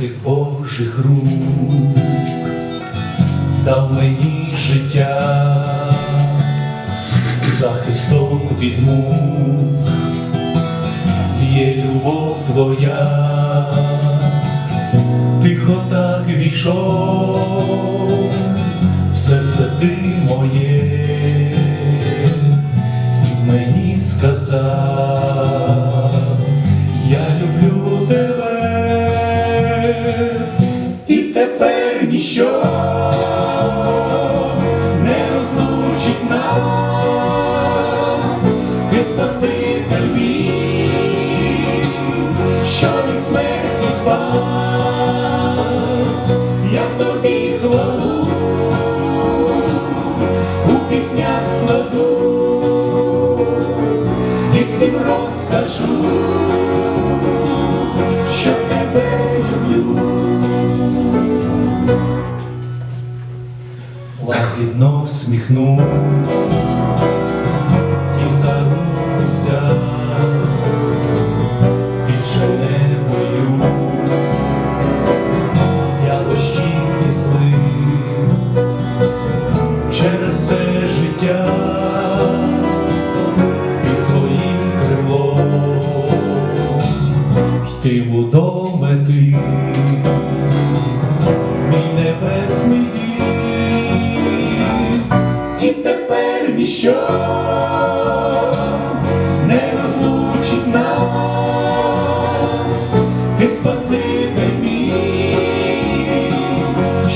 дотик Божих рук. Дав мені життя захистом від мук. Є любов твоя, тихо так війшов, ніщо не розлучить нас, ти спаситель мій, що від смерті спас, я тобі хвалу, у піснях складу, і всім розкажу, лагідно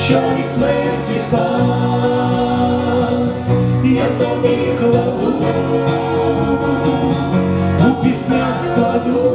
що від смерті спас, я тобі хвалу, у піснях складу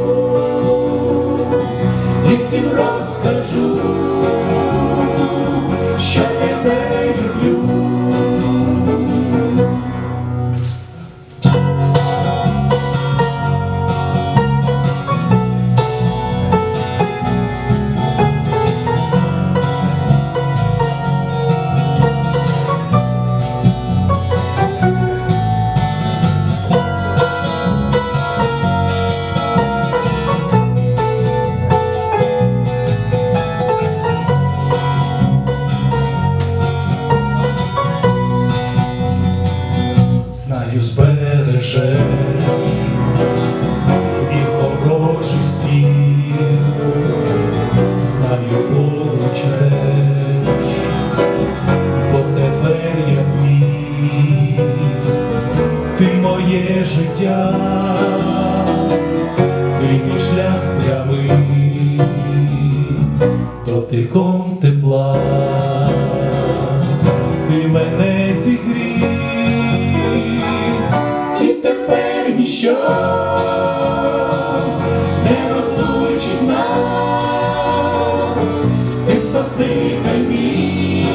ворожий знаю, поруч бо тепер я твій, ти моє життя, ти мій шлях прямий, дотиком тепла, ти мене зігрів, і тепер ніщо спаситель мій,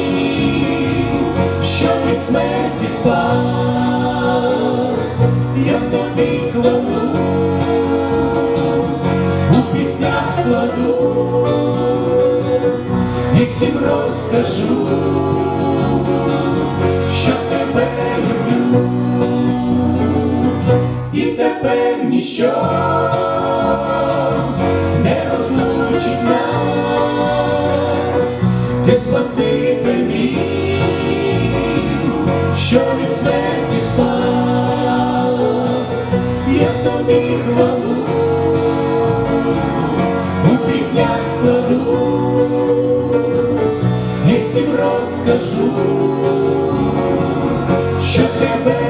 що від смерті спас, я тобі хвалу, у піснях складу, і всім розкажу, що тебе люблю. І тепер ніщо я тобі хвалу, у піснях складу, і всім розкажу, що тебе